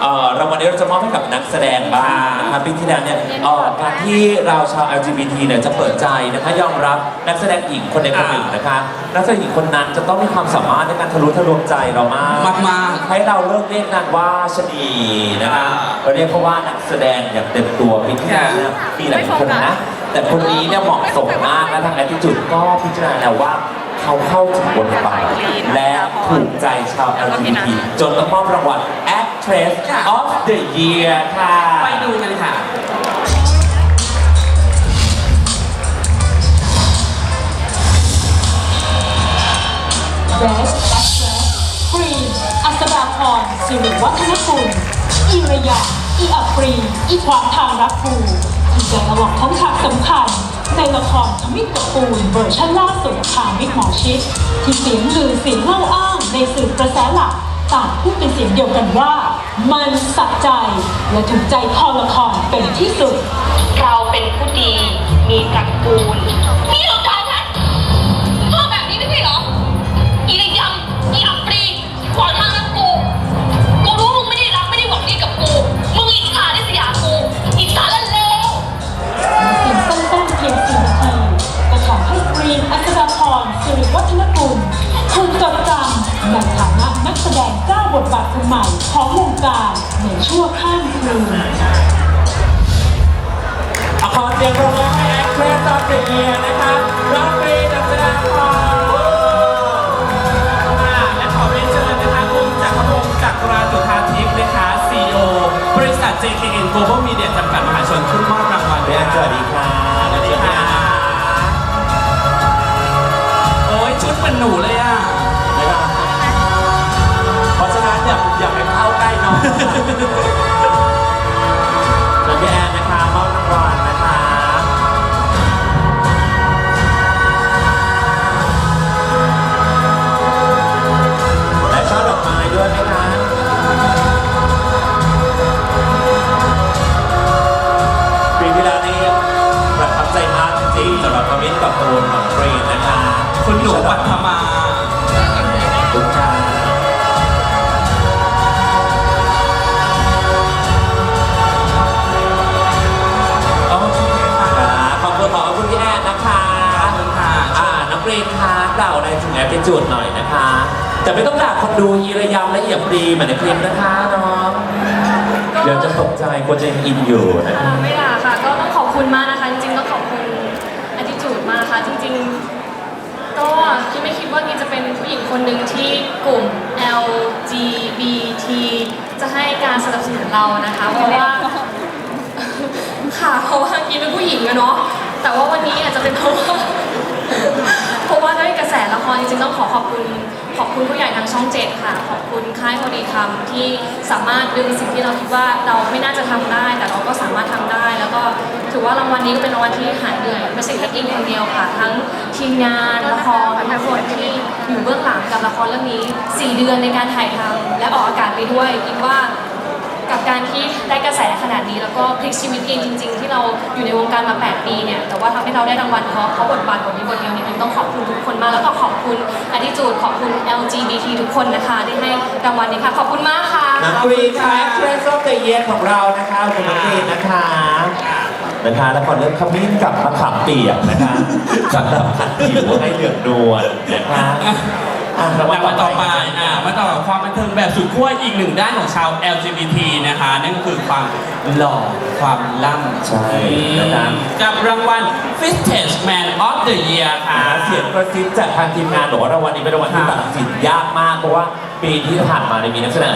เอ่อรางวัลนี้เราจะมอบให้กับนักแสดงบ้างนะครับปีที่แล้วเนี่ยเอ่อการที่เราชาว LGBT เนี่ยจะเปิดใจนะคะยอมรับนักแสดงหญิงคนใดคนหนึ่งนะคะ นักแสดงหญิงคนนั้นจะต้องมีความสามารถในการทะลุทะลวงใจเรามากมากๆให้เราเลิกเรียกนางว่าชะนีนะคะอ่าเราเรียกเขาว่านักแสดงอย่างเต็มตัวปีที่แล้วเนี่ยมีหลายคนนะ แต่คนนี้เนี่ยเหมาะสมมากและทาง attitude ก็พิจารณาแล้วว่าเขาเข้าถึงบทบาทและถูกใจชาว LGBT จนต้องมอบรางวัล Actress of the Year ค่ะไปดูกันค่ะ Best Actress กรีนอัศดาพรสิริวัฒนกุลอิระยาอีอัปรีอีความทางรักภูที่จะตลอดทั้งฉากสำคัญ ในละครขมิ้นกับปูนเวอร์ชันล่าสุดทางวิกหมอชิดที่เสียงลือเสียงเล่าอ้างในสื่อกระแสหลัก ต่างพูดเป็นเสียงเดียวกันว่า มันสะใจและถูกใจคอละครเป็นที่สุด เราเป็นผู้ดีมีตระกูล นะนักแสดงเจ้าบทบาทคนใหม่ของวงการในชั่วข้ามคืนขอเสียงปรบมือให้ Actress of the Year นะคะน้องกรีนอัศดาพรและขอเรียนเชิญนะคะคุณจักรพงศ์จักราจุธาทิพย์นะคะ CEO บริษัท JKN Global Media จำกัดมหาชนขึ้นมอบรางวัลเรียนสวัสดีค่ะสวัสดีค่ะ โอ้ยชุดเป็นหนูเลย ส่วนพี่แอนนะคะมอบรางวัลนะคะ และช่อดอกไม้ด้วยไหมคะปีที่แล้วนี่ประทับใจมากจริงๆสำหรับคอมเมนต์กับโอนของกรีนนะคะ คุณหนูปัทมา องกรีนคะกล่าวอะไรถึงแอปเป็นจุดหน่อยนะคะ แต่ไม่ต้องด่าคนดูยีระยำและเอียบปรีเหมือนในคลิปนะคะน้องเดี๋ยวจะตกใจคนจะยังอินอยู่นะคะอ่าไม่ด่าค่ะ ก็ต้องขอบคุณมากนะคะ จริงๆต้องขอบคุณ attitude มากนะคะจริงๆ ก็ที่ไม่คิดว่ากีจะเป็นผู้หญิงคนหนึ่งที่กลุ่ม LGBT จะให้การสนับสนุนเรานะคะ เพราะว่า ค่ะ เพราะว่ากีเป็นผู้หญิงอะเนาะ แต่ว่าวันนี้อาจจะเป็นเพราะว่า เพราะว่าด้วยกระแสละครจริงๆต้องขอขอบคุณขอบคุณผู้ใหญ่ทางช่องเจ็ดค่ะ ขอบคุณค่ายโมดีคำที่สามารถดึงสิ่งที่เราคิดว่าเราไม่น่าจะทำได้ แต่เราก็สามารถทำได้ แล้วก็ถือว่ารางวัลนี้ก็เป็นรางวัลที่หายเหนื่อยไม่ใช่แค่อิงคนเดียวค่ะ ทั้งทีมงานละครทุกคนที่อยู่เบื้องหลังกับละครเรื่องนี้ 4 เดือนในการถ่ายทำและออกอากาศไปด้วยอิงว่า กับการที่ได้กระแสขนาดนี้ แล้วก็พลิกชีวิตเองจริง ๆ ที่เราอยู่ในวงการมา 8 ปีเนี่ยแต่ว่าทำให้เราได้รางวัลเพราะเขาบทบาทบทนี้บทเดียวเนี่ยต้องขอบคุณทุกคนมากแล้วก็ขอบคุณอดิจูดขอบคุณ LGBT ทุกคนนะคะที่ให้รางวัลนี้ค่ะขอบคุณมากค่ะน้องกรีนค่ะ Actress of the Year ของเรานะคะคุณน้องกรีนนะคะนะคะละครเรื่องขมิ้นกับมะขามเปียกนะคะสำหรับขัดผิวให้เหลืองนวลนะคะ อะรางวัลมาต่อไปอะอ่ามาต่อความบันเทิงแบบสุดขั้วอีกหนึ่งด้านของชาว LGBT นะคะ นั่นก็คือความหล่อความล่ำใช่นะครับ กับรางวัล Fittest Man of the Year ค่ะหาเสียงกระซิบจากทางทีมงานบอกว่ารางวัลนี้เป็นรางวัลที่ตัดสินยากมากเพราะว่าปีที่ผ่านมาเนี่ยมีนักแสดง